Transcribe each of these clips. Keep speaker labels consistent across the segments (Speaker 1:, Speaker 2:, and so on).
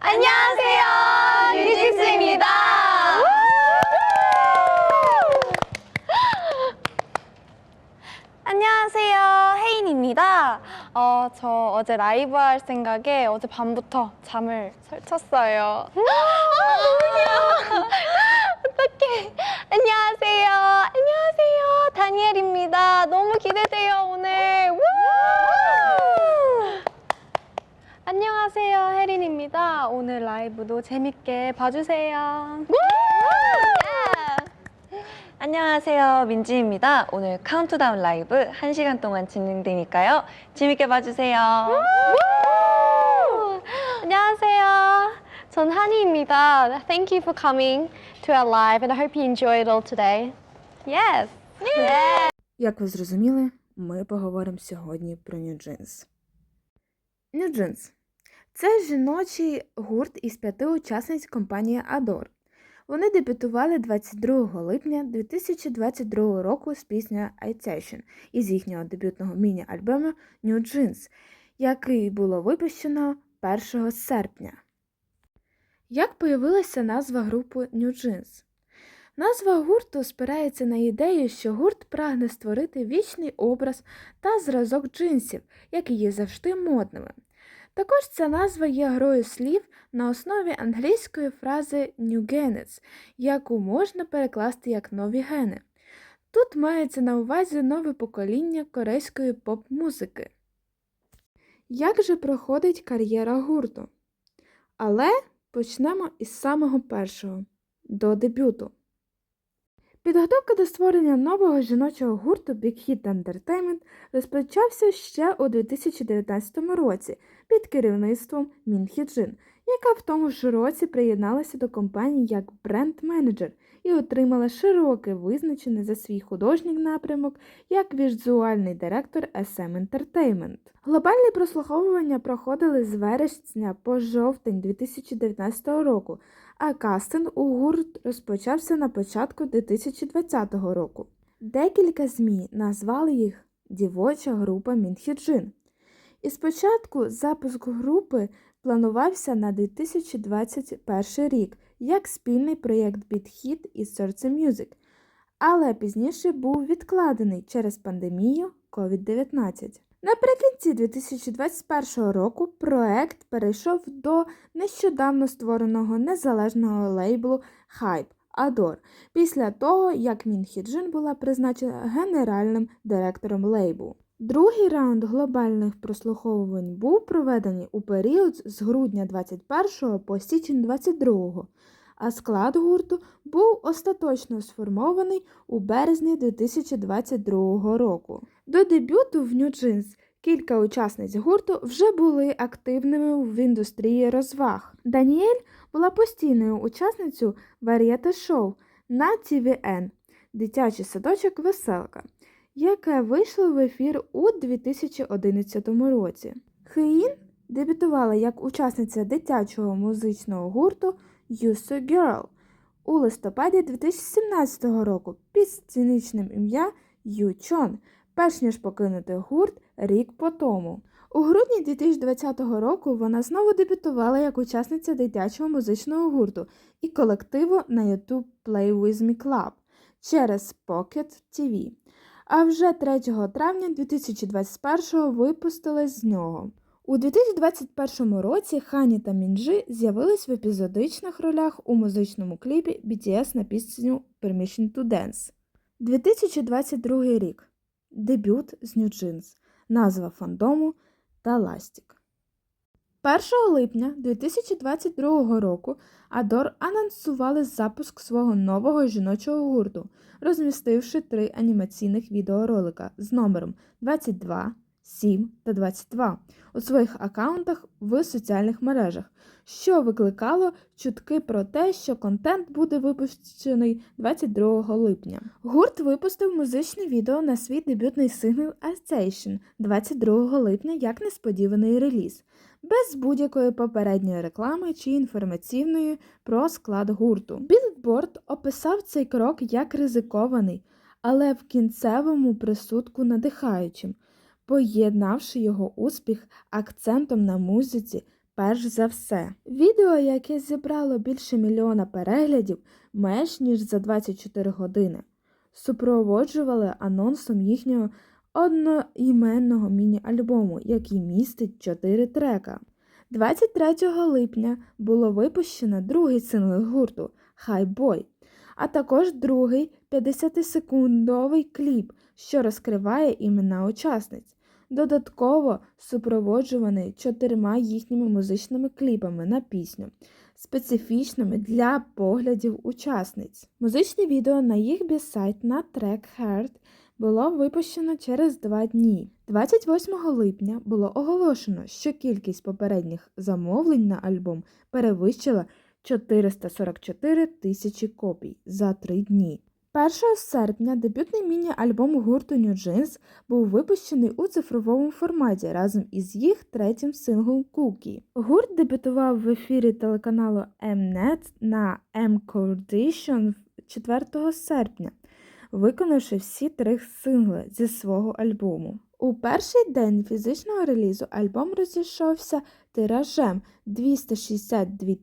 Speaker 1: 안녕하세요. 뉴진스입니다. 안녕하세요. 혜인입니다. 어, 저 어제 라이브 할 생각에 어제 밤부터 잠을 설쳤어요. 아, 너무 귀여워. 어떡해. 안녕하세요. 안녕하세요. 다니엘입니다. 너무 기대돼요, 오늘. 안녕하세요. 혜린입니다. 오늘 라이브도 재밌게 봐주세요.
Speaker 2: 안녕하세요. 민지입니다. 오늘 카운트다운 라이브 1시간 동안 진행되니까요. 재밌게 봐주세요.
Speaker 1: 안녕하세요. 전 한이입니다. Thank you for coming to our live and I hope you enjoy it all today. Yes. Yeah.
Speaker 3: Як ви зрозуміли, ми поговоримо сьогодні про New Jeans. New Jeans – це жіночий гурт із п'яти учасниць компанії Adore. Вони дебютували 22 липня 2022 року з піснею Itation із їхнього дебютного міні-альбому New Jeans, який було випущено 1 серпня. Як появилася назва групи New Jeans? Назва гурту спирається на ідею, що гурт прагне створити вічний образ та зразок джинсів, які є завжди модними. Також ця назва є грою слів на основі англійської фрази «new genes», яку можна перекласти як нові гени. Тут мається на увазі нове покоління корейської поп-музики. Як же проходить кар'єра гурту? Але почнемо із самого першого до дебюту. Підготовка до створення нового жіночого гурту Big Hit Entertainment розпочався ще у 2019 році під керівництвом Мін Хіджин, яка в тому ж році приєдналася до компанії як бренд-менеджер і отримала широке визначення за свій художній напрямок як візуальний директор SM Entertainment. Глобальні прослуховування проходили з вересня по жовтень 2019 року, а кастинг у гурт розпочався на початку 2020 року. Декілька ЗМІ назвали їх Дівоча група Мінхіджин. І спочатку запуск групи планувався на 2021 рік як спільний проєкт Біт-Хіт із Серце Music, але пізніше був відкладений через пандемію COVID-19. Наприкінці 2021 року проект перейшов до нещодавно створеного незалежного лейблу Hype Adore після того, як Мін Хіджин була призначена генеральним директором лейблу. Другий раунд глобальних прослуховувань був проведений у період з грудня 21 по січень 22, а склад гурту був остаточно сформований у березні 2022 року. До дебюту в New Jeans кілька учасниць гурту вже були активними в індустрії розваг. Даніель була постійною учасницею варієте шоу на TVN Дитячий садочок Веселка, яке вийшло в ефір у 2011 році. Хеїн дебютувала як учасниця дитячого музичного гурту Юсу Girl у листопаді 2017 року під сценічним ім'я Ю Чон, перш ніж покинути гурт рік по тому. У грудні 2020 року вона знову дебютувала як учасниця дитячого музичного гурту і колективу на YouTube Play With Me Club через Pocket TV. А вже 3 травня 2021 випустилась з нього. У 2021 році Хані та Мінджи з'явились в епізодичних ролях у музичному кліпі BTS на пісню Permission to Dance. 2022 рік. Дебют з New Jeans. Назва фандому та Ластік. 1 липня 2022 року Адор анонсували запуск свого нового жіночого гурту, розмістивши три анімаційних відеоролика з номером 22, 7 та 22 у своїх аккаунтах в соціальних мережах, що викликало чутки про те, що контент буде випущений 22 липня. Гурт випустив музичне відео на свій дебютний сингл Astation 22 липня як несподіваний реліз, без будь-якої попередньої реклами чи інформаційної про склад гурту. Білборд описав цей крок як ризикований, але в кінцевому присудку надихаючим, поєднавши його успіх акцентом на музиці перш за все. Відео, яке зібрало більше мільйона переглядів менш ніж за 24 години, супроводжували анонсом їхнього одноіменного міні-альбому, який містить 4 трека. 23 липня було випущено другий сингл гурту Boy, а також другий 50-секундовий кліп, що розкриває імена учасниць, додатково супроводжуваний чотирма їхніми музичними кліпами на пісню, специфічними для поглядів учасниць. Музичне відео на їх бісайт на трек Heart було випущено через два дні. 28 липня було оголошено, що кількість попередніх замовлень на альбом перевищила 444 тисячі копій за три дні. 1 серпня дебютний міні-альбом гурту New Jeans був випущений у цифровому форматі разом із їх третім синглом Cookie. Гурт дебютував в ефірі телеканалу Mnet на M-Condition 4 серпня, виконавши всі три сингли зі свого альбому. У перший день фізичного релізу альбом розійшовся тиражем 262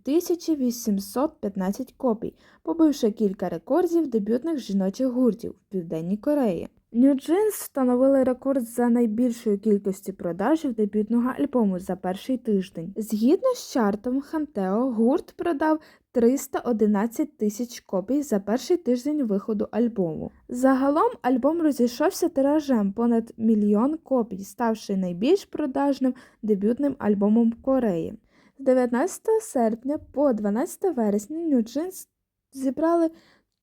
Speaker 3: 815 копій, побивши кілька рекордів дебютних жіночих гуртів в Південній Кореї. New Jeans встановили рекорд за найбільшою кількістю продажів дебютного альбому за перший тиждень. Згідно з чартом Хантео, гурт продав 311 тисяч копій за перший тиждень виходу альбому. Загалом альбом розійшовся тиражем понад мільйон копій, ставши найбільш продажним дебютним альбомом Кореї. З 19 серпня по 12 вересня New Jeans зібрали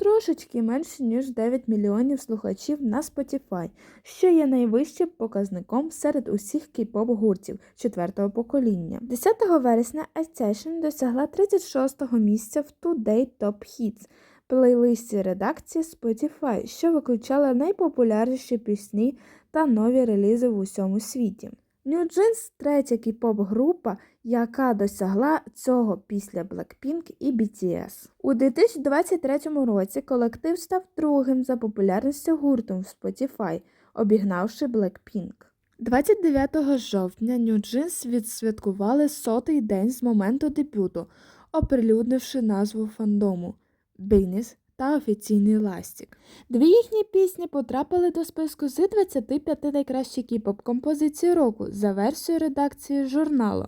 Speaker 3: трошечки менше ніж 9 мільйонів слухачів на Spotify, що є найвищим показником серед усіх кей-поп гуртів четвертого покоління. 10 вересня Ascension досягла 36-го місця в Today Top Hits плейлисті редакції Spotify, що виключала найпопулярніші пісні та нові релізи в усьому світі. New Jeans – третя кей-поп група, яка досягла цього після Blackpink і BTS. У 2023 році колектив став другим за популярністю гуртом в Spotify, обігнавши Blackpink. 29 жовтня New Jeans відсвяткували сотий день з моменту дебюту, оприлюднивши назву фандому Business та офіційний ластік. Дві їхні пісні потрапили до списку з 25 найкращих кіп-поп композицій року за версією редакції журналу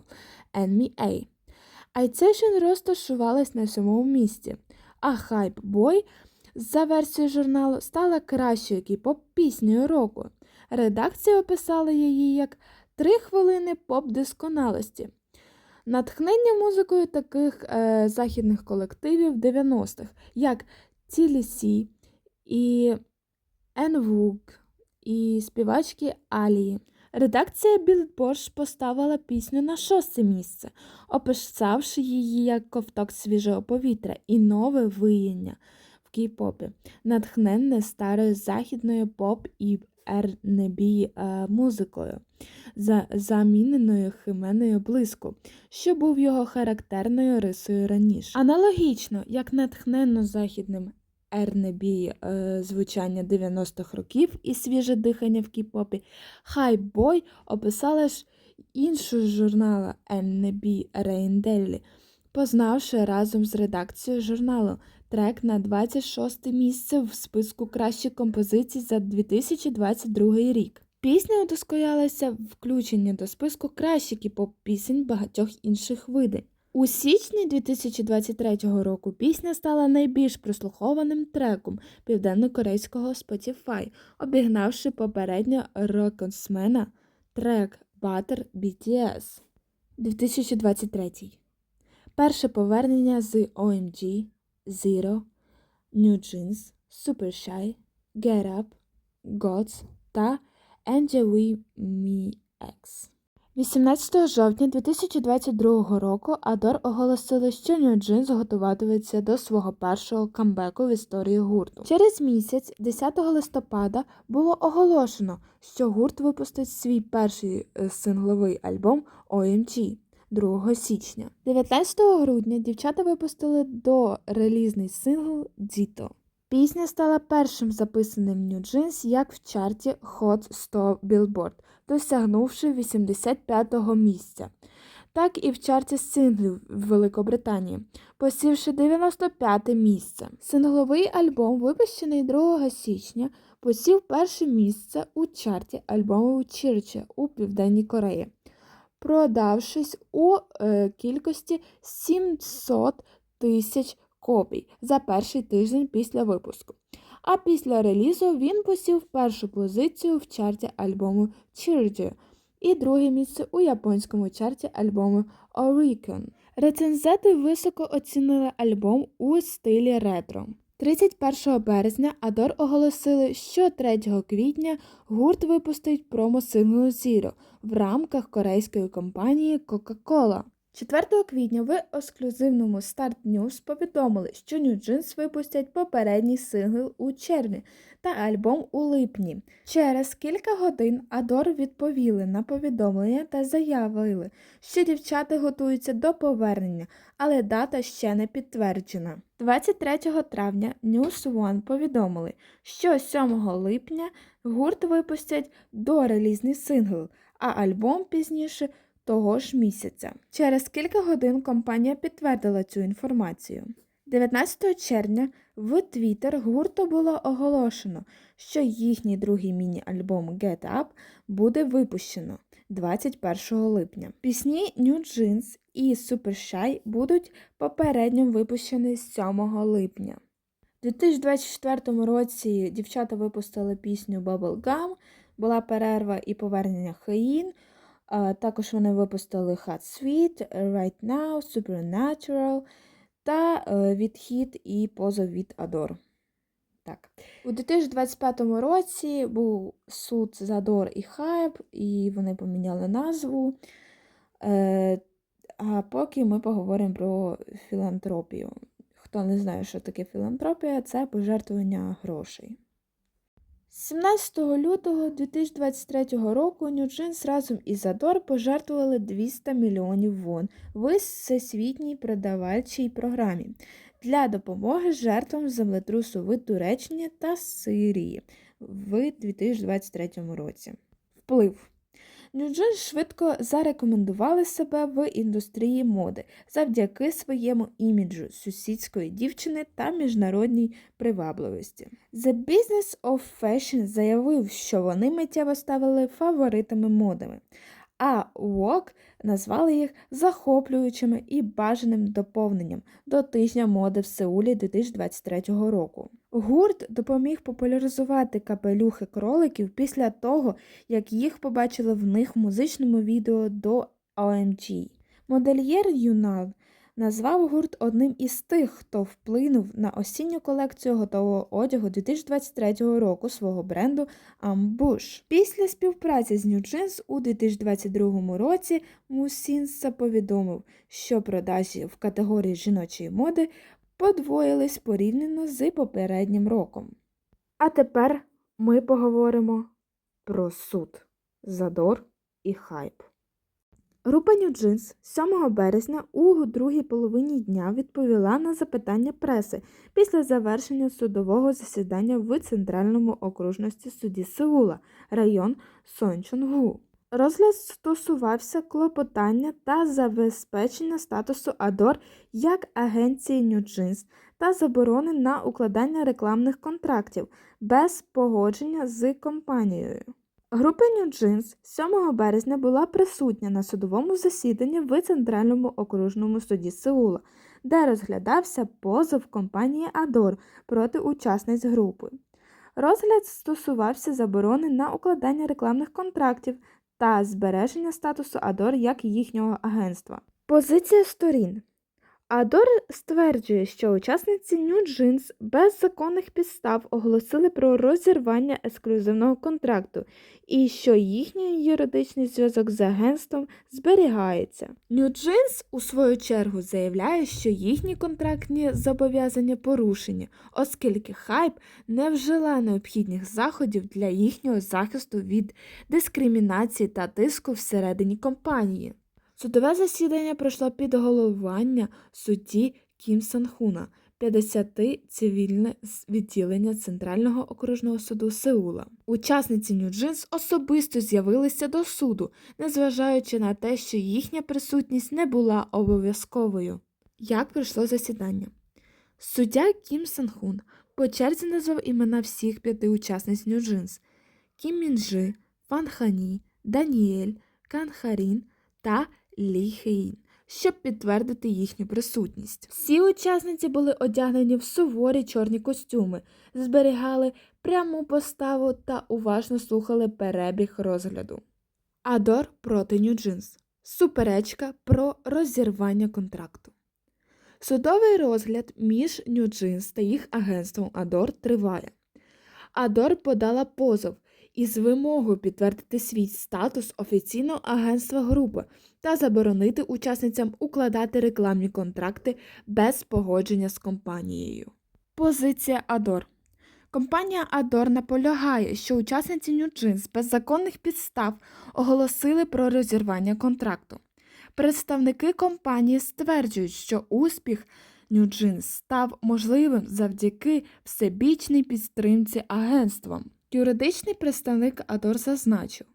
Speaker 3: NMA. Айцешин розташувалась на сьомому місці, а Hype Boy за версією журналу стала кращою кіп-поп піснею року. Редакція описала її як три хвилини поп-досконалості. Натхнення музикою таких е, західних колективів 90-х, як TLC і Envoog і співачки Алії. Редакція Billboard поставила пісню на шосте місце, описавши її як ковток свіжого повітря і нове вияння в кей-попі, натхненне старою західною поп і R&B е, музикою, за заміненою хименою блиску, що був його характерною рисою раніше. Аналогічно, як натхненно західним R&B е, звучання 90-х років і свіже дихання в кей-попі, Hype описала ж іншу з журнала Rain Daily, познавши разом з редакцією журналу трек на 26 місце в списку кращих композицій за 2022 рік. Пісня удосконалася включення до списку кращих кіп-поп пісень багатьох інших видів. У січні 2023 року пісня стала найбільш прослухованим треком південно-корейського Spotify, обігнавши попередньо рекордсмена трек Butter BTS 2023. Перше повернення з OMG, Zero, New Jeans, Super Shy, Get Up, Gods та NJW Me X. 18 жовтня 2022 року Адор оголосили, що Jeans готуватиметься до свого першого камбеку в історії гурту. Через місяць, 10 листопада, було оголошено, що гурт випустить свій перший е, сингловий альбом OMG 2 січня. 19 грудня дівчата випустили до релізний сингл Діто. Пісня стала першим записаним New Jeans як в чарті Hot 100 Billboard, досягнувши 85-го місця. так і в чарті синглів в Великобританії, посівши 95 місце. Сингловий альбом, випущений 2 січня, посів перше місце у чарті альбомів Чірче у Південній Кореї, продавшись у е, кількості 700 тисяч копій за перший тиждень після випуску. А після релізу він посів першу позицію в чарті альбому Chirju і друге місце у японському чарті альбому Oricon. Рецензенти високо оцінили альбом у стилі ретро. 31 березня Адор оголосили, що 3 квітня гурт випустить промо-сингл Zero в рамках корейської компанії Coca-Cola. 4 квітня в ексклюзивному Start News повідомили, що New Jeans випустять попередній сингл у червні та альбом у липні. Через кілька годин Адор відповіли на повідомлення та заявили, що дівчата готуються до повернення, але дата ще не підтверджена. 23 травня News One повідомили, що 7 липня гурт випустять дорелізний сингл, а альбом пізніше того ж місяця. Через кілька годин компанія підтвердила цю інформацію. 19 червня в Твіттер гурту було оголошено, що їхній другий міні-альбом Get Up буде випущено 21 липня. Пісні New Jeans і Super Shy будуть попередньо випущені 7 липня. У 2024 році дівчата випустили пісню Bubblegum, була перерва і повернення Хаїн. Також вони випустили Hot Sweet, Right Now, Supernatural та е, відхід і позов від Adore. Так. У 2025 році був суд за Adore і Hype, і вони поміняли назву. Е, а поки ми поговоримо про філантропію. Хто не знає, що таке філантропія, це пожертвування грошей. 17 лютого 2023 року Нюджинс разом із Задор пожертвували 200 мільйонів вон в всесвітній продавальчій програмі для допомоги жертвам землетрусу в Туреччині та Сирії в 2023 році. Вплив Jeans швидко зарекомендували себе в індустрії моди завдяки своєму іміджу сусідської дівчини та міжнародній привабливості. The Business of Fashion заявив, що вони миттєво ставили фаворитами модами, а Vogue назвали їх захоплюючими і бажаним доповненням до тижня моди в Сеулі 2023 року. Гурт допоміг популяризувати капелюхи кроликів після того, як їх побачили в них в музичному відео до OMG. Модельєр Юнал назвав гурт одним із тих, хто вплинув на осінню колекцію готового одягу 2023 року свого бренду Ambush. Після співпраці з New Jeans у 2022 році Мусінса повідомив, що продажі в категорії жіночої моди подвоїлись порівняно з попереднім роком. А тепер ми поговоримо про суд, задор і хайп. Група New Jeans 7 березня у другій половині дня відповіла на запитання преси після завершення судового засідання в Центральному окружності суді Сеула, район Сончонгу. Розгляд стосувався клопотання та забезпечення статусу Адор як агенції Jeans та заборони на укладання рекламних контрактів без погодження з компанією. Група Jeans 7 березня була присутня на судовому засіданні в Центральному окружному суді Сеула, де розглядався позов компанії Адор проти учасниць групи. Розгляд стосувався заборони на укладання рекламних контрактів та збереження статусу Адор як їхнього агентства. Позиція сторін. Адор стверджує, що учасниці New Jeans без законних підстав оголосили про розірвання ексклюзивного контракту і що їхній юридичний зв'язок з агентством зберігається. New Jeans, у свою чергу, заявляє, що їхні контрактні зобов'язання порушені, оскільки хайп не вжила необхідних заходів для їхнього захисту від дискримінації та тиску всередині компанії. Судове засідання пройшло під головування судді Кім Санхуна. 50 цивільне відділення Центрального окружного суду Сеула. Учасниці Нью-Джинс особисто з'явилися до суду, незважаючи на те, що їхня присутність не була обов'язковою. Як пройшло засідання? Суддя Кім Сан-хун по черзі назвав імена всіх п'яти учасниць Нью-Джинс – Кім Мінджи, Фан Хані, Даніель, Кан Харін та Лі Хеїн, щоб підтвердити їхню присутність. Всі учасниці були одягнені в суворі чорні костюми, зберігали пряму поставу та уважно слухали перебіг розгляду. Адор проти Нью-Джинс. Суперечка про розірвання контракту. Судовий розгляд між Нью-Джинс та їх агентством Адор триває. Адор подала позов із вимогою підтвердити свій статус офіційного агентства групи та заборонити учасницям укладати рекламні контракти без погодження з компанією. Позиція Адор. Компанія Адор наполягає, що учасниці Нью-Джинс без законних підстав оголосили про розірвання контракту. Представники компанії стверджують, що успіх Нью-Джинс став можливим завдяки всебічній підтримці агентством. Юридичний представник Адор зазначив,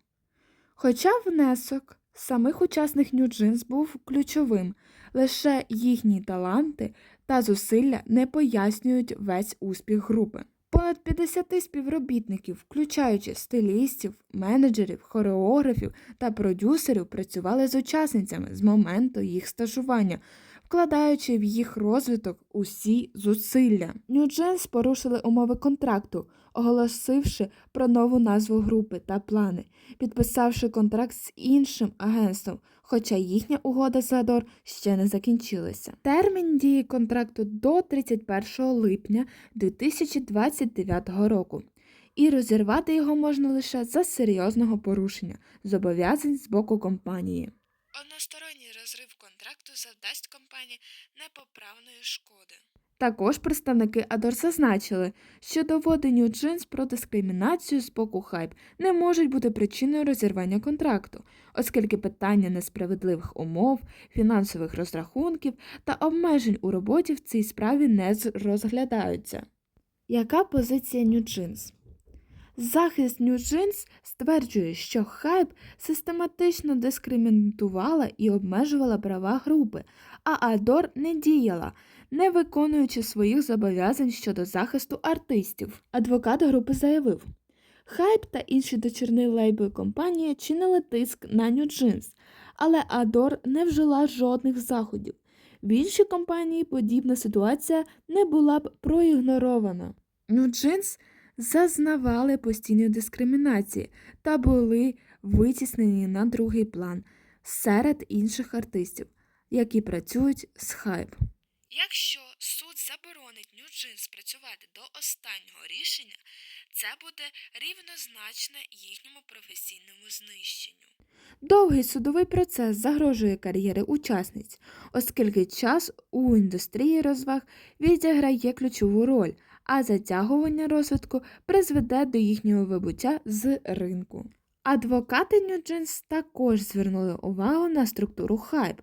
Speaker 3: хоча внесок самих учасників Нью-Джинс був ключовим, лише їхні таланти та зусилля не пояснюють весь успіх групи. Понад 50 співробітників, включаючи стилістів, менеджерів, хореографів та продюсерів, працювали з учасницями з моменту їх стажування, вкладаючи в їх розвиток усі зусилля. Нью-Дженс порушили умови контракту, оголосивши про нову назву групи та плани, підписавши контракт з іншим агентством, хоча їхня угода з Адор ще не закінчилася. Термін дії контракту до 31 липня 2029 року. І розірвати його можна лише за серйозного порушення зобов'язань з боку компанії. Односторонній розрив контракту завдасть компанії непоправної шкоди. Також представники Адор зазначили, що доводи Нью-Джинс про дискримінацію з боку Хайп не можуть бути причиною розірвання контракту, оскільки питання несправедливих умов, фінансових розрахунків та обмежень у роботі в цій справі не розглядаються. Яка позиція Нью-Джинс? Захист Нью-Джинс стверджує, що Хайп систематично дискримінувала і обмежувала права групи, а Адор не діяла, не виконуючи своїх зобов'язань щодо захисту артистів. Адвокат групи заявив, Хайп та інші дочірні лейбли компанії чинили тиск на Нью-Джинс, але Адор не вжила жодних заходів. В іншій компанії подібна ситуація не була б проігнорована. Нью-Джинс зазнавали постійної дискримінації та були витіснені на другий план серед інших артистів, які працюють з хайп. Якщо суд заборонить Нью-Джинс працювати до останнього рішення, це буде рівнозначне їхньому професійному знищенню. Довгий судовий процес загрожує кар'єри учасниць, оскільки час у індустрії розваг відіграє ключову роль, а затягування розвитку призведе до їхнього вибуття з ринку. Адвокати Нью-Джинс також звернули увагу на структуру хайп.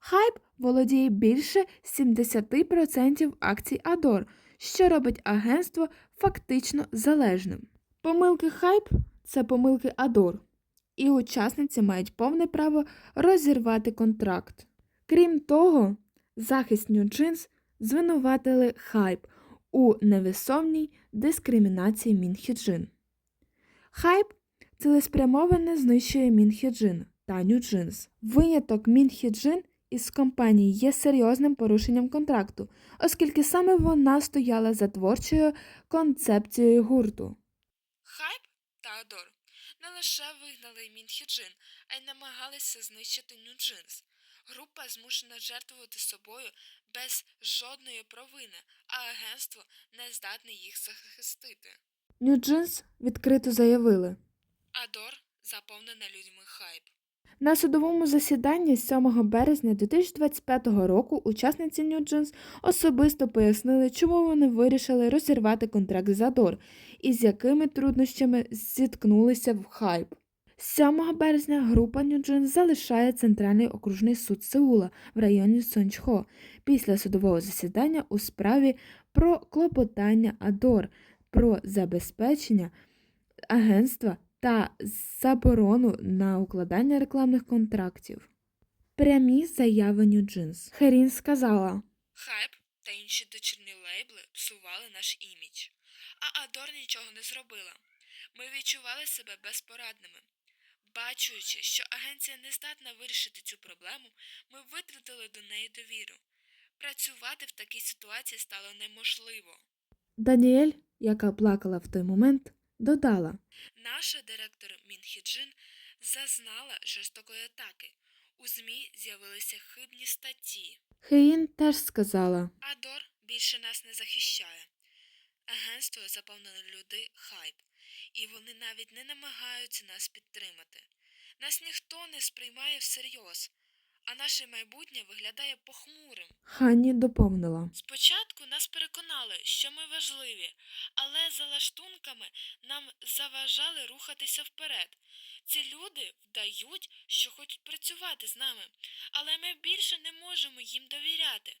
Speaker 3: Хайп володіє більше 70% акцій Адор, що робить агентство фактично залежним. Помилки хайп це помилки Адор, і учасниці мають повне право розірвати контракт. Крім того, захист Нью-Джинс звинуватили хайп у невисовній дискримінації Мінхіджин. Хайп цілеспрямовано знищує Мінхіджин та Нью-Джинс. Виняток Мінхіджин із компанії є серйозним порушенням контракту, оскільки саме вона стояла за творчою концепцією гурту. Хайп та Адор не лише вигнали Мінхіджин, а й намагалися знищити Нью-Джинс. Група змушена жертвувати собою без жодної провини, а агентство не здатне їх захистити. Нью-Джинс відкрито заявили. Адор заповнена людьми хайп. На судовому засіданні 7 березня 2025 року учасниці Нью-Джинс особисто пояснили, чому вони вирішили розірвати контракт з Адор і з якими труднощами зіткнулися в хайп. 7 березня група Нюджин залишає Центральний окружний суд Сеула в районі Сончхо після судового засідання у справі про клопотання АДОР про забезпечення агентства та заборону на укладання рекламних контрактів. Прямі заяви Нью-Джинс. Херін сказала:
Speaker 4: Хайп та інші дочірні лейбли псували наш імідж, а Адор нічого не зробила. Ми відчували себе безпорадними. Бачучи, що агенція не здатна вирішити цю проблему, ми витратили до неї довіру. Працювати в такій ситуації стало неможливо.
Speaker 3: Даніель, яка плакала в той момент, додала.
Speaker 4: Наша директор Мінхіджин зазнала жорстокої атаки. У ЗМІ з'явилися хибні статті.
Speaker 3: Хеїн теж сказала.
Speaker 4: Адор більше нас не захищає. Агентство заповнено люди хайп, і вони навіть не намагаються нас підтримати. Нас ніхто не сприймає всерйоз, а наше майбутнє виглядає похмурим.
Speaker 3: Ханні доповнила.
Speaker 4: Спочатку нас переконали, що ми важливі, але за лаштунками нам заважали рухатися вперед. Ці люди вдають, що хочуть працювати з нами, але ми більше не можемо їм довіряти.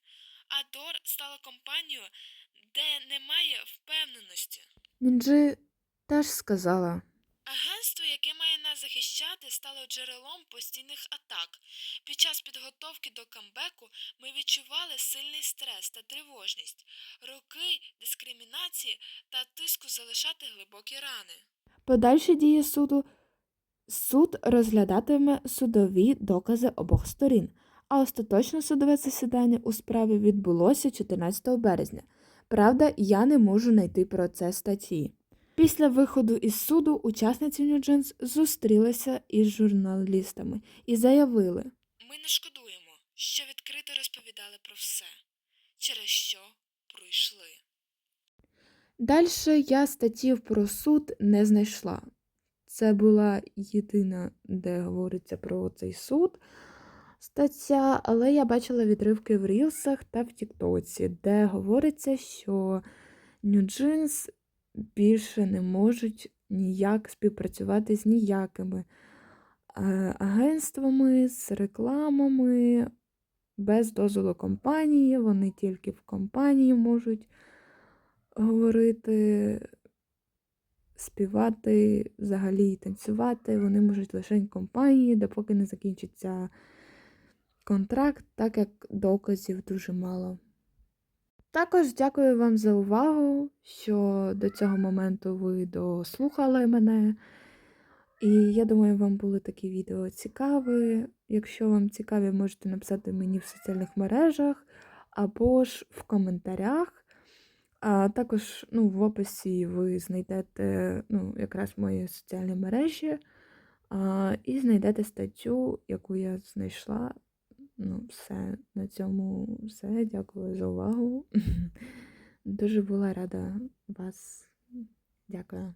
Speaker 4: Адор стала компанією, де немає впевненості.
Speaker 3: Мінджи теж сказала.
Speaker 4: Агентство, яке має нас захищати, стало джерелом постійних атак. Під час підготовки до камбеку ми відчували сильний стрес та тривожність, роки дискримінації та тиску залишати глибокі рани.
Speaker 3: Подальші дії суду суд розглядатиме судові докази обох сторін, а остаточне судове засідання у справі відбулося 14 березня. Правда, я не можу знайти про це статті. Після виходу із суду учасниці Нью-Джинс зустрілися із журналістами і заявили,
Speaker 4: Ми не шкодуємо, що відкрито розповідали про все, через що пройшли.
Speaker 3: Дальше я статтів про суд не знайшла. Це була єдина, де говориться про цей суд стаття, але я бачила відривки в Рілсах та в Тіктоці, де говориться, що Нью-Джинс більше не можуть ніяк співпрацювати з ніякими е, агентствами, з рекламами, без дозволу компанії. Вони тільки в компанії можуть говорити, співати, взагалі танцювати. Вони можуть лише в компанії, допоки не закінчиться контракт, так як доказів дуже мало. Також дякую вам за увагу, що до цього моменту ви дослухали мене. І я думаю, вам були такі відео цікаві. Якщо вам цікаві, можете написати мені в соціальних мережах або ж в коментарях. А також ну, в описі ви знайдете ну, якраз мої соціальні мережі а, і знайдете статтю, яку я знайшла. Ну, все, на цьому все. Дякую за увагу. Дуже була рада вас. Дякую.